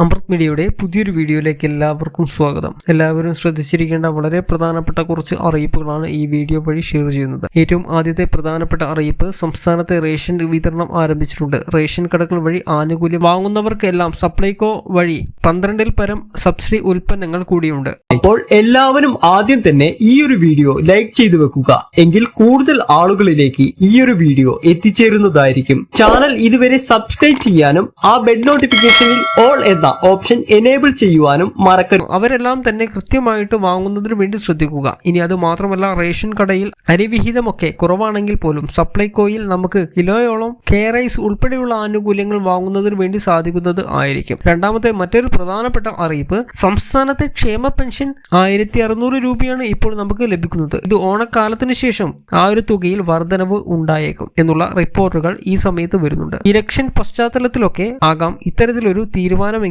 അമൃത് മീഡിയയുടെ പുതിയൊരു വീഡിയോയിലേക്ക് എല്ലാവർക്കും സ്വാഗതം. എല്ലാവരും ശ്രദ്ധിച്ചിരിക്കേണ്ട വളരെ പ്രധാനപ്പെട്ട കുറച്ച് അറിയിപ്പുകളാണ് ഈ വീഡിയോ വഴി ഷെയർ ചെയ്യുന്നത്. ഏറ്റവും ആദ്യത്തെ പ്രധാനപ്പെട്ട അറിയിപ്പ് സംസ്ഥാനത്തെ റേഷൻ വിതരണം ആരംഭിച്ചിട്ടുണ്ട്. റേഷൻ കടകൾ വഴി ആനുകൂല്യം വാങ്ങുന്നവർക്കെല്ലാം സപ്ലൈകോ വഴി പന്ത്രണ്ടിൽ പരം സബ്സിഡി ഉൽപ്പന്നങ്ങൾ കൂടിയുണ്ട്. അപ്പോൾ എല്ലാവരും ആദ്യം തന്നെ ഈ ഒരു വീഡിയോ ലൈക്ക് ചെയ്തു വെക്കുക. എങ്കിൽ കൂടുതൽ ആളുകളിലേക്ക് ഈ ഒരു വീഡിയോ എത്തിച്ചേരുന്നതായിരിക്കും. ചാനൽ ഇതുവരെ സബ്സ്ക്രൈബ് ചെയ്യാനും ആ ബെഡ് നോട്ടിഫിക്കേഷനിൽ ഓൾ എന്ന ഓപ്ഷൻ എനേബിൾ ചെയ്യുവാനും മറക്കരുത്. അവരെല്ലാം തന്നെ കൃത്യമായിട്ട് വാങ്ങുന്നതിന് വേണ്ടി ശ്രദ്ധിക്കുക. ഇനി അത് മാത്രമല്ല റേഷൻ കടയിൽ അരിവിഹിതമൊക്കെ കുറവാണെങ്കിൽ പോലും സപ്ലൈകോയിൽ നമുക്ക് കിലോയോളം കെ റൈസ് ഉൾപ്പെടെയുള്ള ആനുകൂല്യങ്ങൾ വാങ്ങുന്നതിന് വേണ്ടി സാധിക്കുന്നത് ആയിരിക്കും. രണ്ടാമത്തെ മറ്റൊരു പ്രധാനപ്പെട്ട അറിയിപ്പ് സംസ്ഥാനത്തെ ക്ഷേമ പെൻഷൻ ആയിരത്തി അറുന്നൂറ് രൂപയാണ് ഇപ്പോൾ നമുക്ക് ലഭിക്കുന്നത്. ഇത് ഓണക്കാലത്തിന് ശേഷം ആ ഒരു തുകയിൽ വർധനവ് ഉണ്ടായേക്കും എന്നുള്ള റിപ്പോർട്ടുകൾ ഈ സമയത്ത് വരുന്നുണ്ട്. ഇലക്ഷൻ പശ്ചാത്തലത്തിലൊക്കെ ആകാം ഇത്തരത്തിലൊരു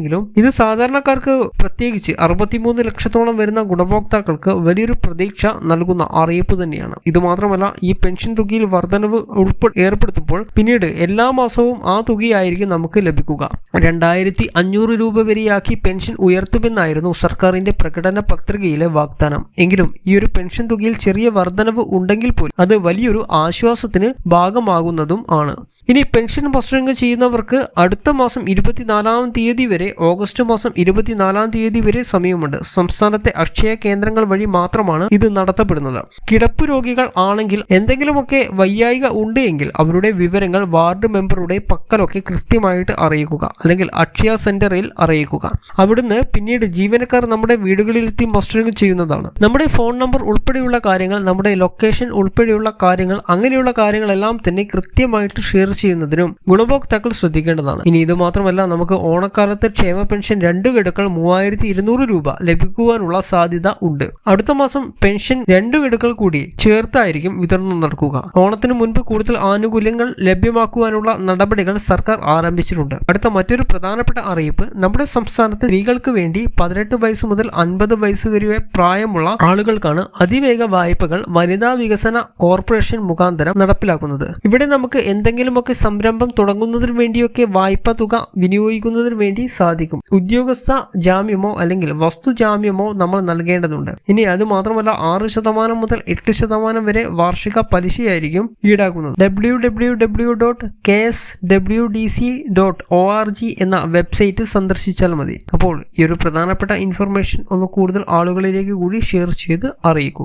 തീരുമാനമെങ്കിലും ഇത് സാധാരണക്കാർക്ക് പ്രത്യേകിച്ച് അറുപത്തിമൂന്ന് ലക്ഷത്തോളം വരുന്ന ഗുണഭോക്താക്കൾക്ക് വലിയൊരു പ്രതീക്ഷ നൽകുന്ന അറിയിപ്പ് തന്നെയാണ്. ഇത് മാത്രമല്ല ഈ പെൻഷൻ തുകയിൽ വർധനവ് ഉൾപ്പെ ഏർപ്പെടുത്തുമ്പോൾ പിന്നീട് എല്ലാ മാസവും ആ തുകയായിരിക്കും നമുക്ക് ലഭിക്കുക. രണ്ടായിരത്തി അഞ്ഞൂറ് രൂപ വരെയാക്കി പെൻഷൻ ഉയർത്തുമെന്നായിരുന്നു സർക്കാരിന്റെ പ്രകടന പത്രികയിലെ വാഗ്ദാനം. എങ്കിലും ഈ ഒരു പെൻഷൻ തുകയിൽ ചെറിയ വർധനവ് ഉണ്ടെങ്കിൽ പോലും അത് വലിയൊരു ആശ്വാസത്തിന് ഭാഗമാകുന്നതും ആണ്. ഇനി പെൻഷൻ വസ്ത്രങ്ങൾ ചെയ്യുന്നവർക്ക് അടുത്ത മാസം ഇരുപത്തിനാലാം തീയതി വരെ ഓഗസ്റ്റ് മാസം ഇരുപത്തിനാലാം തീയതി വരെ സമയമുണ്ട്. സംസ്ഥാനത്തെ അക്ഷയ കേന്ദ്രങ്ങൾ വഴി മാത്രമാണ് ഇത് നടത്തപ്പെടുന്നത്. കിടപ്പ് രോഗികൾ ആണെങ്കിൽ എന്തെങ്കിലുമൊക്കെ വയ്യായിക ഉണ്ട് എങ്കിൽ അവരുടെ വിവരങ്ങൾ വാർഡ് മെമ്പറുടെ പക്കലൊക്കെ കൃത്യമായിട്ട് അറിയിക്കുക. അല്ലെങ്കിൽ അക്ഷയ സെന്ററിൽ അറിയിക്കുക. അവിടുന്ന് പിന്നീട് ജീവനക്കാർ നമ്മുടെ വീടുകളിലെത്തി മസ്റ്ററിംഗ് ചെയ്യുന്നതാണ്. നമ്മുടെ ഫോൺ നമ്പർ ഉൾപ്പെടെയുള്ള കാര്യങ്ങൾ നമ്മുടെ ലൊക്കേഷൻ ഉൾപ്പെടെയുള്ള കാര്യങ്ങൾ അങ്ങനെയുള്ള കാര്യങ്ങളെല്ലാം തന്നെ കൃത്യമായിട്ട് ഷെയർ ചെയ്യുന്നതിനും ഗുണഭോക്താക്കൾ ശ്രദ്ധിക്കേണ്ടതാണ്. ഇനി ഇത് മാത്രമല്ല നമുക്ക് ഓണക്കാലത്ത് ക്ഷേമ പെൻഷൻ രണ്ട് ഗഡുക്കൾ മൂവായിരത്തി ഇരുന്നൂറ് രൂപ ലഭിക്കുവാനുള്ള സാധ്യത ഉണ്ട്. അടുത്ത മാസം പെൻഷൻ രണ്ട് ഗഡുക്കൾ കൂടി ചേർത്തായിരിക്കും വിതരണം നടക്കുക. ഓണത്തിന് മുൻപ് കൂടുതൽ ആനുകൂല്യങ്ങൾ ലഭ്യമാക്കുവാനുള്ള നടപടികൾ സർക്കാർ ആരംഭിച്ചിട്ടുണ്ട്. അടുത്ത മറ്റൊരു പ്രധാനപ്പെട്ട അറിയിപ്പ് നമ്മുടെ സംസ്ഥാനത്ത് സ്ത്രീകൾക്ക് വേണ്ടി പതിനെട്ട് വയസ്സ് മുതൽ അൻപത് വയസ്സ് വരെ പ്രായമുള്ള ആളുകൾക്കാണ് അതിവേഗ വായ്പകൾ വനിതാ വികസന കോർപ്പറേഷൻ മുഖാന്തരം നടപ്പിലാക്കുന്നത്. ഇവിടെ നമുക്ക് എന്തെങ്കിലുമൊക്കെ സംരംഭം തുടങ്ങുന്നതിന് വേണ്ടിയൊക്കെ വായ്പ തുക വിനിയോഗിക്കുന്നതിന് വേണ്ടി സാധിക്കും. ഉദ്യോഗസ്ഥ ജാമ്യമോ അല്ലെങ്കിൽ വസ്തു ജാമ്യമോ നമ്മൾ നൽകേണ്ടതുണ്ട്. ഇനി അത് മാത്രമല്ല ആറ് ശതമാനം മുതൽ എട്ട് ശതമാനം വരെ വാർഷിക പലിശയായിരിക്കും ഈടാക്കുന്നത്. W W W dot K S W D C dot O R G എന്ന വെബ്സൈറ്റ് സന്ദർശിച്ചാൽ മതി. അപ്പോൾ ഈ ഒരു പ്രധാനപ്പെട്ട ഇൻഫർമേഷൻ ഒന്ന് കൂടുതൽ ആളുകളിലേക്ക് കൂടി ഷെയർ ചെയ്ത് അറിയിക്കുക